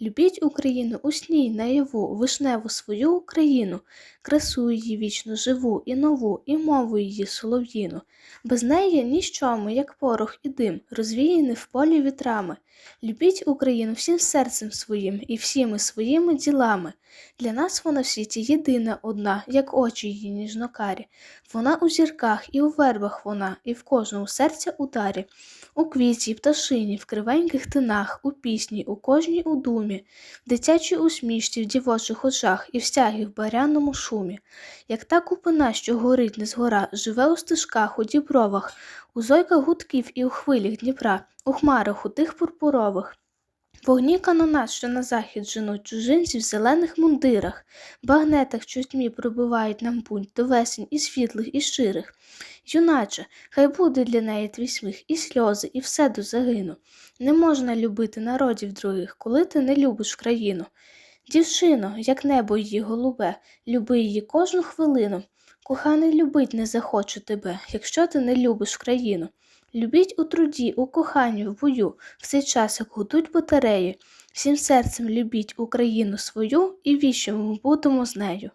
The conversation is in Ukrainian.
Любіть Україну у сні й наяву, вишневу свою Україну, красу її вічно живу і нову, і мову її солов'їну. Без неї ніщо ми, як порох і дим, розвіяні в полі вітрами. Любіть Україну всім серцем своїм і всіми своїми ділами. Для нас вона в світі єдина одна, як очі її ніжнокарі. Вона у зірках і у вербах вона, і в кожному серця ударі, у квіті, пташині, в кривеньких тинах, у пісні, у кожній у думі, в дитячій усмішці, в дівочих очах і в в баряному шумі. Як та купина, що горить не згора, живе у стежках, у дібровах, у зойках гудків і у хвилях Дніпра, у хмарах, у тих пурпурових. Вогні канонат, що на захід женуть чужинці в зелених мундирах, багнетах, що тьмі пробивають нам пунь до весень і світлих, і щирих. Юначе, хай буде для неї твій сміх, і сльози, і все до загину. Не можна любити народів других, коли ти не любиш країну. Дівчино, як небо її голубе, люби її кожну хвилину. Коханий любить не захоче тебе, якщо ти не любиш країну. Любіть у труді, у коханні, в бою, в цей час, як гудуть батареї. Всім серцем любіть Україну свою і ми будемо з нею.